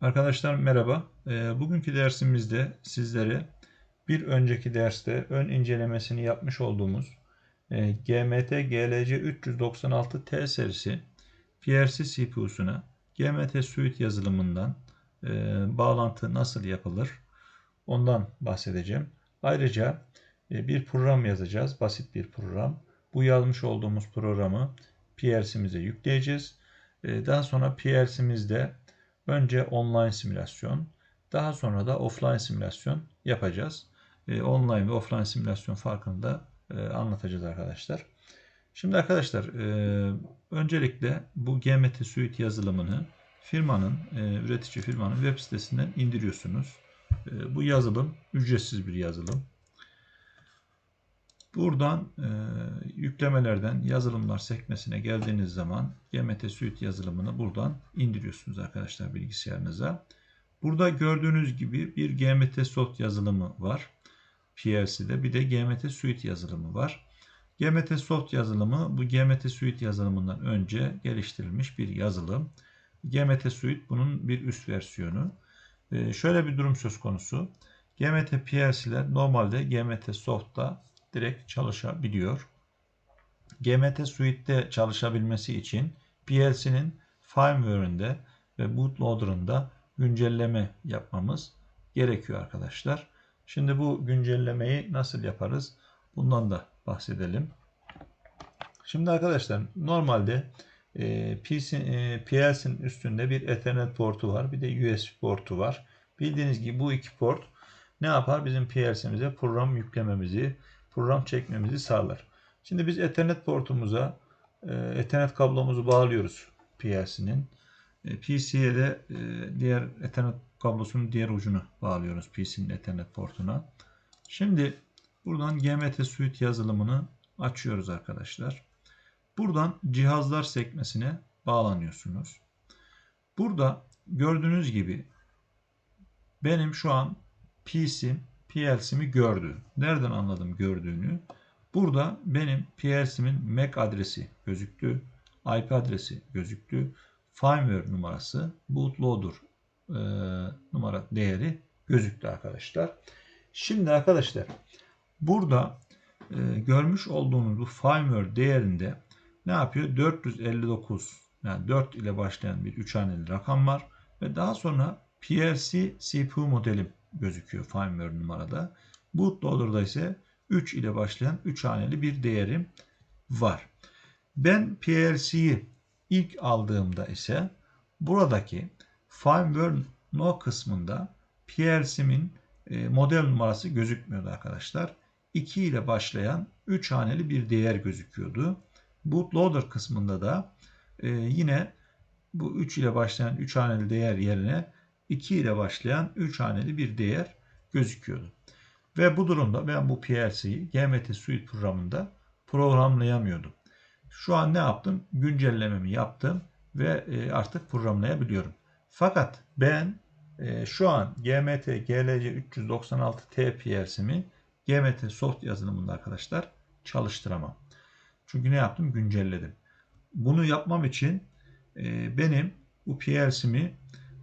Arkadaşlar merhaba. Ee, Bugünkü dersimizde sizlere bir önceki derste ön incelemesini yapmış olduğumuz e, GMT GLC 396T serisi PRC CPU'suna GMT Suite yazılımından e, bağlantı nasıl yapılır ondan bahsedeceğim. Ayrıca e, bir program yazacağız. Basit bir program. Bu yazmış olduğumuz programı PRC'mize yükleyeceğiz. Daha sonra PRC'mizde Önce online simülasyon, daha sonra da offline simülasyon yapacağız. E, online ve offline simülasyon farkını da e, anlatacağız arkadaşlar. Şimdi arkadaşlar e, öncelikle bu GMT Suite yazılımını firmanın, üretici firmanın web sitesinden indiriyorsunuz. Bu yazılım ücretsiz bir yazılım. Buradan e, yüklemelerden yazılımlar sekmesine geldiğiniz zaman GMT Suite yazılımını buradan indiriyorsunuz arkadaşlar bilgisayarınıza. Burada gördüğünüz gibi bir GMT Soft yazılımı var. PLC'de bir de GMT Suite yazılımı var. GMT Soft yazılımı bu GMT Suite yazılımından önce geliştirilmiş bir yazılım. GMT Suite bunun bir üst versiyonu. Ee, şöyle bir durum söz konusu. GMT PLC'ler normalde GMT Soft'ta direkt çalışabiliyor. GMT Suite'de çalışabilmesi için PLC'nin firmware'inde ve bootloader'ında güncelleme yapmamız gerekiyor arkadaşlar. Şimdi bu güncellemeyi nasıl yaparız? Bundan da bahsedelim. Şimdi arkadaşlar normalde e, PC, e, PLC'nin üstünde bir Ethernet portu var. Bir de USB portu var. Bildiğiniz gibi bu iki port ne yapar? Bizim PLC'mize program yüklememizi program çekmemizi sağlar. Şimdi biz Ethernet portumuza e, Ethernet kablomuzu bağlıyoruz PLC'nin. E, PC'ye de e, diğer Ethernet kablosunun diğer ucunu bağlıyoruz PC'nin Ethernet portuna. Şimdi buradan GMT Suite yazılımını açıyoruz arkadaşlar. Buradan cihazlar sekmesine bağlanıyorsunuz. Burada gördüğünüz gibi benim şu an PC'm PLC'mi gördü. Nereden anladım gördüğünü? Burada benim PLC'min MAC adresi gözüktü. IP adresi gözüktü. Firmware numarası, bootloader e, numara değeri gözüktü arkadaşlar. Şimdi arkadaşlar burada e, görmüş olduğunuz bu firmware değerinde ne yapıyor? 459 yani 4 ile başlayan bir 3 haneli rakam var ve daha sonra PLC CPU modelim gözüküyor firmware numarada. Bootloader'da ise 3 ile başlayan 3 haneli bir değerim var. Ben PLC'yi ilk aldığımda ise buradaki firmware no kısmında PLC'min e, model numarası gözükmüyordu arkadaşlar. 2 ile başlayan 3 haneli bir değer gözüküyordu. Bootloader kısmında da e, yine bu 3 ile başlayan 3 haneli değer yerine 2 ile başlayan 3 haneli bir değer gözüküyordu. Ve bu durumda ben bu PLC'yi GMT Suite programında programlayamıyordum. Şu an ne yaptım? Güncellememi yaptım ve e, artık programlayabiliyorum. Fakat ben e, şu an GMT GLC 396T PLC'mi GMT Soft yazılımında arkadaşlar çalıştıramam. Çünkü ne yaptım? Güncelledim. Bunu yapmam için e, benim bu PLC'mi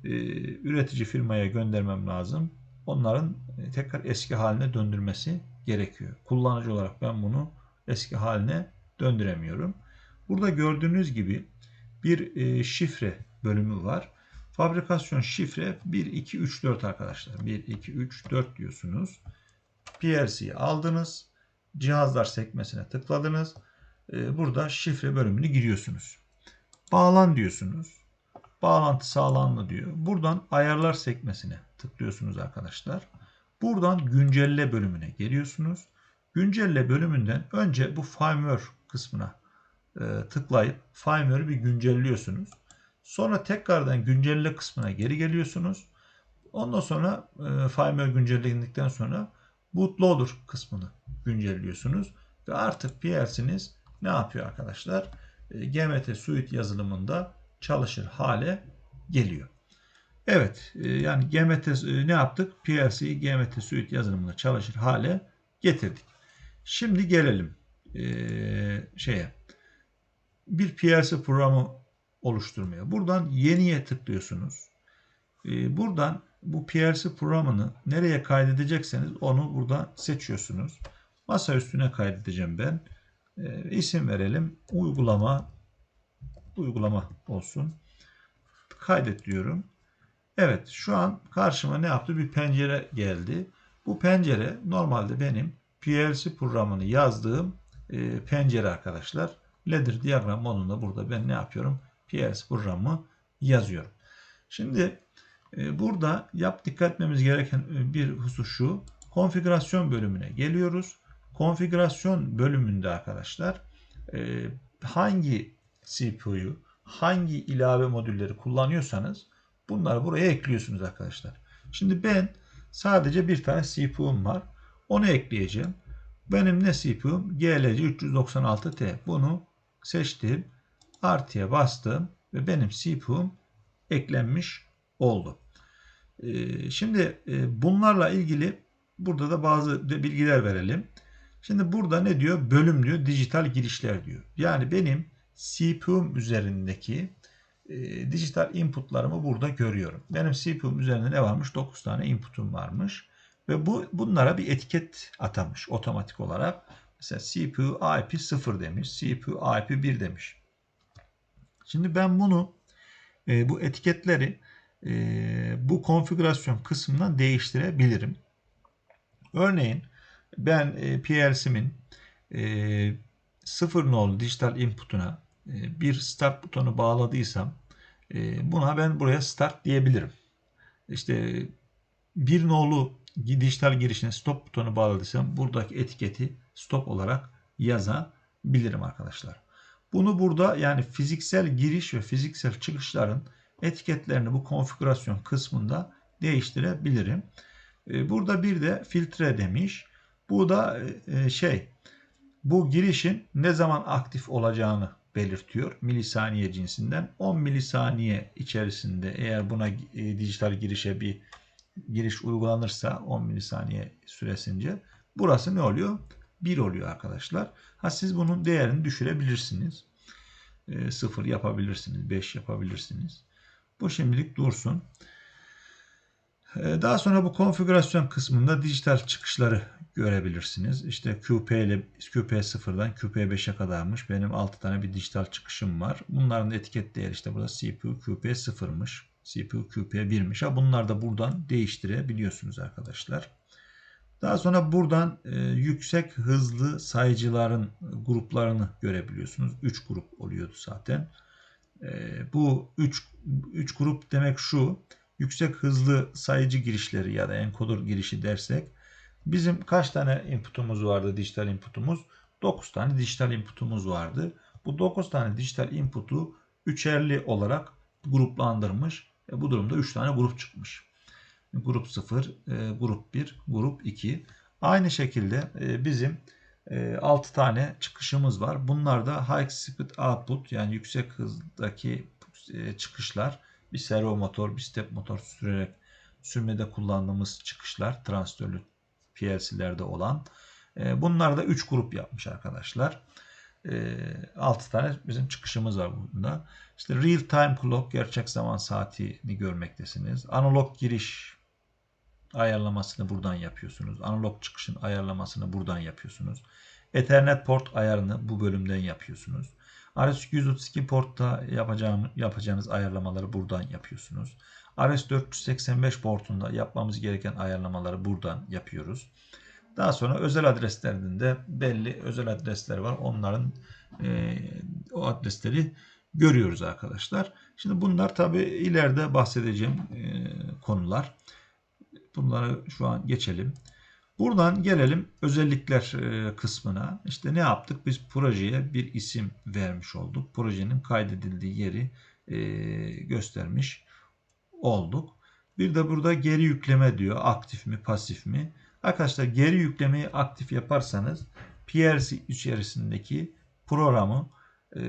üretici firmaya göndermem lazım. Onların e, tekrar eski haline döndürmesi gerekiyor. Kullanıcı olarak ben bunu eski haline döndüremiyorum. Burada gördüğünüz gibi bir e, şifre bölümü var. Fabrikasyon şifre 1, 2, 3, 4 arkadaşlar. 1, 2, 3, 4 diyorsunuz. PLC'yi aldınız. Cihazlar sekmesine tıkladınız. Burada şifre bölümünü giriyorsunuz. Bağlan diyorsunuz. Bağlantı sağlandı diyor. Buradan ayarlar sekmesine tıklıyorsunuz arkadaşlar. Buradan güncelle bölümüne geliyorsunuz. Güncelle bölümünden önce bu firmware kısmına e, tıklayıp firmware'ı bir güncelliyorsunuz. Sonra tekrardan güncelle kısmına geri geliyorsunuz. Ondan sonra e, firmware güncellendikten sonra bootloader kısmını güncelliyorsunuz. Ve artık PLC'niz ne yapıyor arkadaşlar? E, GMT Suite yazılımında çalışır hale geliyor. Evet e, yani GMT e, ne yaptık? PLC'yi GMT Suite yazılımında çalışır hale getirdik. Şimdi gelelim e, şeye. Bir PLC programı oluşturmaya. Buradan yeniye tıklıyorsunuz. e, buradan bu PLC programını nereye kaydedecekseniz onu buradan seçiyorsunuz. Masa üstüne kaydedeceğim ben. E, isim verelim. Uygulama uygulama olsun. Kaydet diyorum. Evet şu an karşıma ne yaptı? Bir pencere geldi. Bu pencere normalde benim PLC programını yazdığım e, pencere arkadaşlar. Ladder diyagram modunda burada ben ne yapıyorum? PLC programı yazıyorum. Şimdi e, burada yap dikkat etmemiz gereken e, bir husus şu. Konfigürasyon bölümüne geliyoruz. Konfigürasyon bölümünde arkadaşlar e, hangi CPU'yu, hangi ilave modülleri kullanıyorsanız bunları buraya ekliyorsunuz arkadaşlar. Şimdi ben sadece bir tane CPU'm var. Onu ekleyeceğim. Benim ne CPU'm? GLC 396T. Bunu seçtim. Artıya bastım ve benim CPU'm eklenmiş oldu. Ee, şimdi e, bunlarla ilgili burada da bazı bilgiler verelim. Şimdi burada ne diyor? Bölüm diyor, dijital girişler diyor. Yani benim CPU'm üzerindeki e, dijital inputlarımı burada görüyorum. Benim CPU'm üzerinde ne varmış? 9 tane input'um varmış. Ve bu bunlara bir etiket atamış otomatik olarak. Mesela CPU IP 0 demiş, CPU IP 1 demiş. Şimdi ben bunu e, bu etiketleri e, bu konfigürasyon kısmından değiştirebilirim. Örneğin ben e, PLC'min e, 0 nolu dijital input'una bir start butonu bağladıysam e, buna ben buraya start diyebilirim. İşte bir nolu dijital girişine stop butonu bağladıysam buradaki etiketi stop olarak yazabilirim arkadaşlar. Bunu burada yani fiziksel giriş ve fiziksel çıkışların etiketlerini bu konfigürasyon kısmında değiştirebilirim. E, burada bir de filtre demiş. Bu da e, şey bu girişin ne zaman aktif olacağını belirtiyor milisaniye cinsinden. 10 milisaniye içerisinde eğer buna e, dijital girişe bir giriş uygulanırsa 10 milisaniye süresince burası ne oluyor? 1 oluyor arkadaşlar. Ha siz bunun değerini düşürebilirsiniz. E, 0 yapabilirsiniz, 5 yapabilirsiniz. Bu şimdilik dursun. E, daha sonra bu konfigürasyon kısmında dijital çıkışları görebilirsiniz. İşte QP ile QP0'dan QP5'e kadarmış. Benim 6 tane bir dijital çıkışım var. Bunların etiket değeri işte burada CPU QP0'mış. CPU QP1'miş. Ha bunlar da buradan değiştirebiliyorsunuz arkadaşlar. Daha sonra buradan e, yüksek hızlı sayıcıların gruplarını görebiliyorsunuz. 3 grup oluyordu zaten. E, bu 3 3 grup demek şu. Yüksek hızlı sayıcı girişleri ya da encoder girişi dersek bizim kaç tane inputumuz vardı dijital inputumuz? 9 tane dijital inputumuz vardı. Bu 9 tane dijital inputu üçerli olarak gruplandırmış. E, bu durumda 3 tane grup çıkmış. Grup 0, e, grup 1, grup 2. Aynı şekilde e, bizim e, 6 tane çıkışımız var. Bunlar da high speed output yani yüksek hızdaki e, çıkışlar. Bir servo motor, bir step motor sürerek sürmede kullandığımız çıkışlar. Transistörlü PLC'lerde olan. E, bunlar da 3 grup yapmış arkadaşlar. 6 e, tane bizim çıkışımız var bunda. İşte real time clock gerçek zaman saatini görmektesiniz. Analog giriş ayarlamasını buradan yapıyorsunuz. Analog çıkışın ayarlamasını buradan yapıyorsunuz. Ethernet port ayarını bu bölümden yapıyorsunuz. RS-232 portta yapacağım, yapacağınız ayarlamaları buradan yapıyorsunuz. RS-485 portunda yapmamız gereken ayarlamaları buradan yapıyoruz. Daha sonra özel adreslerinde belli özel adresler var. Onların e, o adresleri görüyoruz arkadaşlar. Şimdi bunlar tabi ileride bahsedeceğim e, konular. Bunları şu an geçelim. Buradan gelelim özellikler e, kısmına. İşte ne yaptık? Biz projeye bir isim vermiş olduk. Projenin kaydedildiği yeri e, göstermiş olduk. Bir de burada geri yükleme diyor. Aktif mi, pasif mi? Arkadaşlar geri yüklemeyi aktif yaparsanız PLC içerisindeki programı e,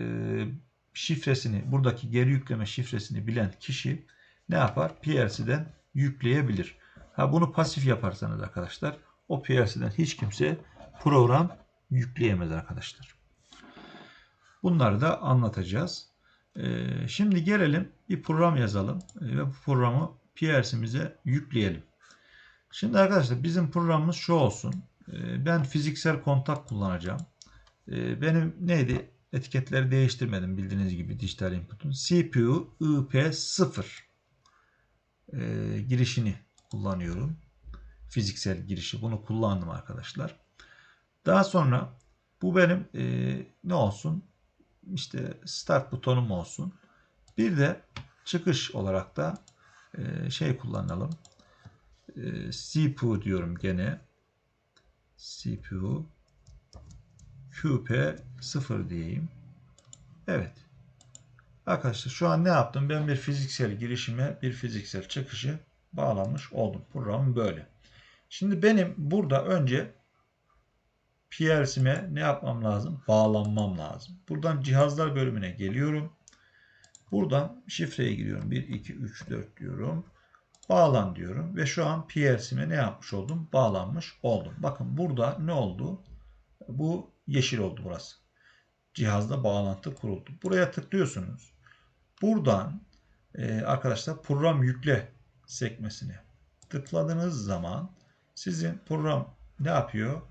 şifresini, buradaki geri yükleme şifresini bilen kişi ne yapar? PLC'den yükleyebilir. Ha bunu pasif yaparsanız arkadaşlar o PLC'den hiç kimse program yükleyemez arkadaşlar. Bunları da anlatacağız. Ee, şimdi gelelim bir program yazalım ve bu programı PLC'mize yükleyelim. Şimdi arkadaşlar bizim programımız şu olsun. Ee, ben fiziksel kontak kullanacağım. Ee, benim neydi? Etiketleri değiştirmedim bildiğiniz gibi dijital input'un. CPU IP0 e, girişini kullanıyorum. Fiziksel girişi. Bunu kullandım arkadaşlar. Daha sonra bu benim e, ne olsun? İşte start butonum olsun. Bir de çıkış olarak da e, şey kullanalım. E, CPU diyorum gene. CPU QP0 diyeyim. Evet. Arkadaşlar şu an ne yaptım? Ben bir fiziksel girişime bir fiziksel çıkışı bağlamış oldum. Program böyle. Şimdi benim burada önce PLC'me ne yapmam lazım? Bağlanmam lazım. Buradan cihazlar bölümüne geliyorum. Buradan şifreye giriyorum. 1, 2, 3, 4 diyorum. Bağlan diyorum. Ve şu an PLC'me ne yapmış oldum? Bağlanmış oldum. Bakın burada ne oldu? Bu yeşil oldu burası. Cihazda bağlantı kuruldu. Buraya tıklıyorsunuz. Buradan e, arkadaşlar program yükle sekmesine tıkladığınız zaman sizin program ne yapıyor?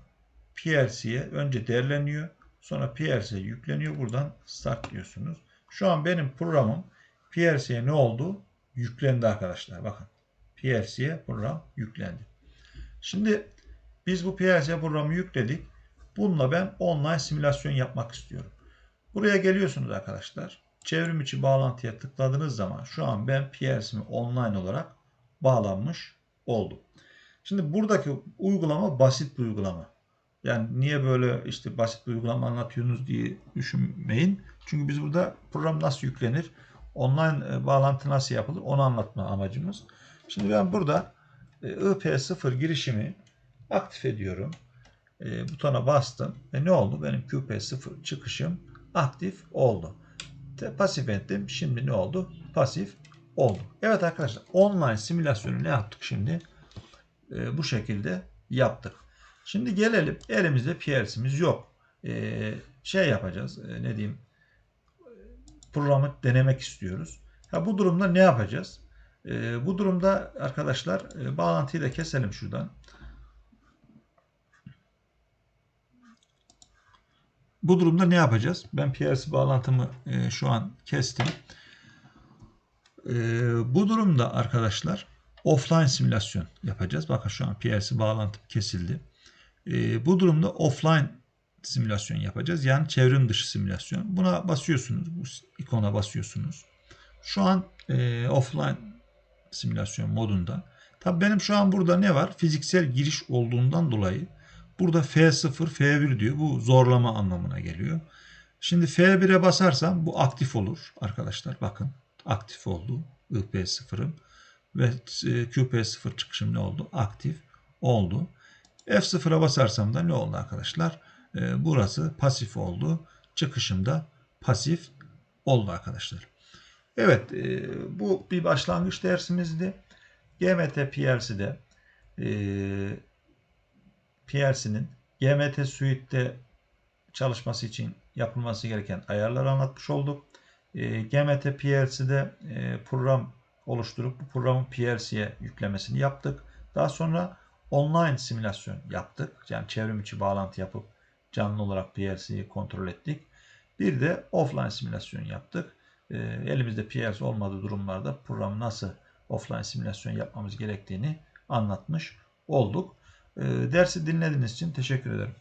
PLC'ye önce değerleniyor. Sonra PLC'ye yükleniyor. Buradan start diyorsunuz. Şu an benim programım PLC'ye ne oldu? Yüklendi arkadaşlar. Bakın. PLC'ye program yüklendi. Şimdi biz bu PLC programı yükledik. Bununla ben online simülasyon yapmak istiyorum. Buraya geliyorsunuz arkadaşlar. Çevrim içi bağlantıya tıkladığınız zaman şu an ben PLC'mi online olarak bağlanmış oldum. Şimdi buradaki uygulama basit bir uygulama. Yani niye böyle işte basit bir uygulama anlatıyorsunuz diye düşünmeyin. Çünkü biz burada program nasıl yüklenir, online e, bağlantı nasıl yapılır onu anlatma amacımız. Şimdi ben burada e, IP0 girişimi aktif ediyorum. E, butona bastım ve ne oldu? Benim QP0 çıkışım aktif oldu. Pasif ettim. Şimdi ne oldu? Pasif oldu. Evet arkadaşlar online simülasyonu ne yaptık şimdi? E, bu şekilde yaptık. Şimdi gelelim elimizde PLC'miz yok. E, şey yapacağız e, ne diyeyim programı denemek istiyoruz. Ha, bu durumda ne yapacağız? E, bu durumda arkadaşlar e, bağlantıyı da keselim şuradan. Bu durumda ne yapacağız? Ben PLC bağlantımı e, şu an kestim. E, bu durumda arkadaşlar offline simülasyon yapacağız. Bakın şu an PLC bağlantım kesildi. E, bu durumda offline simülasyon yapacağız. Yani çevrim dışı simülasyon. Buna basıyorsunuz. Bu ikona basıyorsunuz. Şu an e, offline simülasyon modunda. Tabi benim şu an burada ne var? Fiziksel giriş olduğundan dolayı burada F0, F1 diyor. Bu zorlama anlamına geliyor. Şimdi F1'e basarsam bu aktif olur arkadaşlar. Bakın aktif oldu. IP0'ım ve e, QP0 çıkışım ne oldu? Aktif oldu. F0'a basarsam da ne oldu arkadaşlar? E, burası pasif oldu. Çıkışım da pasif oldu arkadaşlar. Evet e, bu bir başlangıç dersimizdi. GMT PLC'de PLC'nin GMT Suite'de çalışması için yapılması gereken ayarları anlatmış olduk. GMT PLC'de program oluşturup bu programın PLC'ye yüklemesini yaptık. Daha sonra online simülasyon yaptık. Yani çevrim içi bağlantı yapıp canlı olarak PLC'yi kontrol ettik. Bir de offline simülasyon yaptık. E, elimizde PLC olmadığı durumlarda programı nasıl offline simülasyon yapmamız gerektiğini anlatmış olduk. E, dersi dinlediğiniz için teşekkür ederim.